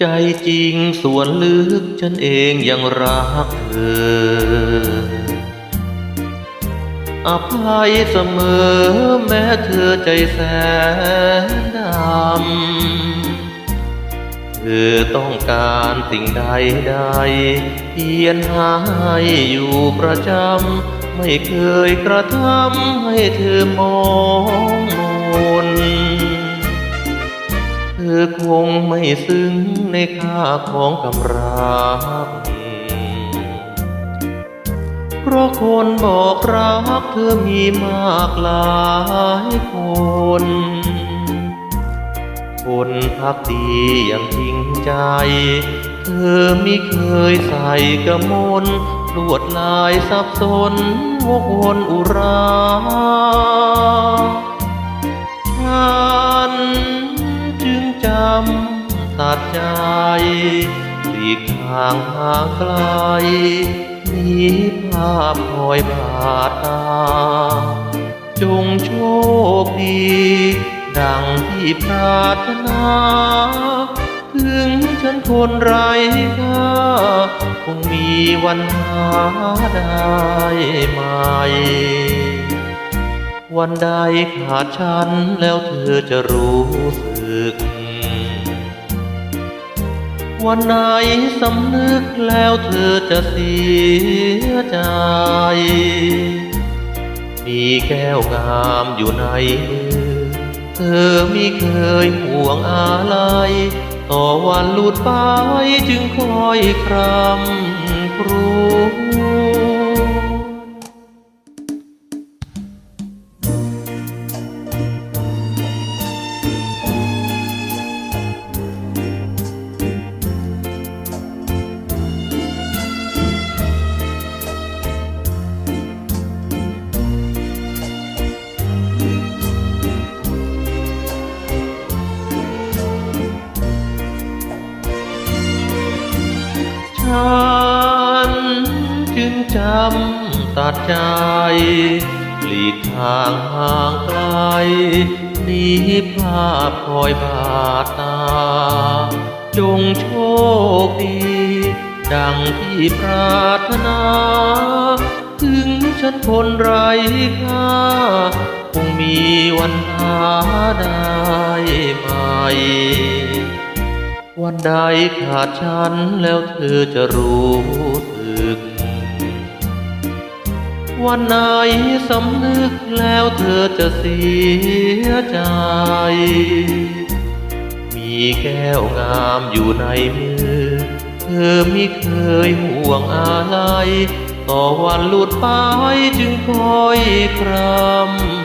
ใจจริงส่วนลึกฉันเองยังรักเธอ อภัยเสมอแม้เธอใจแสนดำ เธอต้องการสิ่งใดใดเพียรหาให้อยู่ประจำ ไม่เคยกระทำให้เธอมองมน อคงไม่ซึ้งในค่าของกำรักเพราะคนบอกรักเธอมีมากหลายคน คนพักดีอย่างจริงใจ เธอไม่เคยใส่กระมนลวดลายสับสนวกวนอุราำตัดใจหลีกทางห่างไกลหนีภาพคอยบาดตา จงโชคดี ดังที่ปรารถนา ถึงฉันคนไร้ค่าคงมีวันหาได้ไหมวันใดขาดฉันแล้วเธอจะรู้สึก วันไหนสำนึกแล้วเธอจะเสียใจ มีแก้วงามอยู่ในมือ เธอไม่เคยห่วงอะไรต่อวันหลุดไปจึงคอยครำครวญ นจึงจำตัดใจ หลีกทางห่างไกลหนีภาพคอยบาดตา จงโชคดี ดังที่ปรารถนา ถึงฉันคนไร้ค่าคงมีวันหาได้ไหม วันใดขาดฉันแล้วเธอจะรู้สึก วันไหนสำนึกแล้วเธอจะเสียใจ มีแก้วงามอยู่ในมือ เธอไม่เคยห่วงอะไร ต่อวันหลุดไปจึงคอยครำ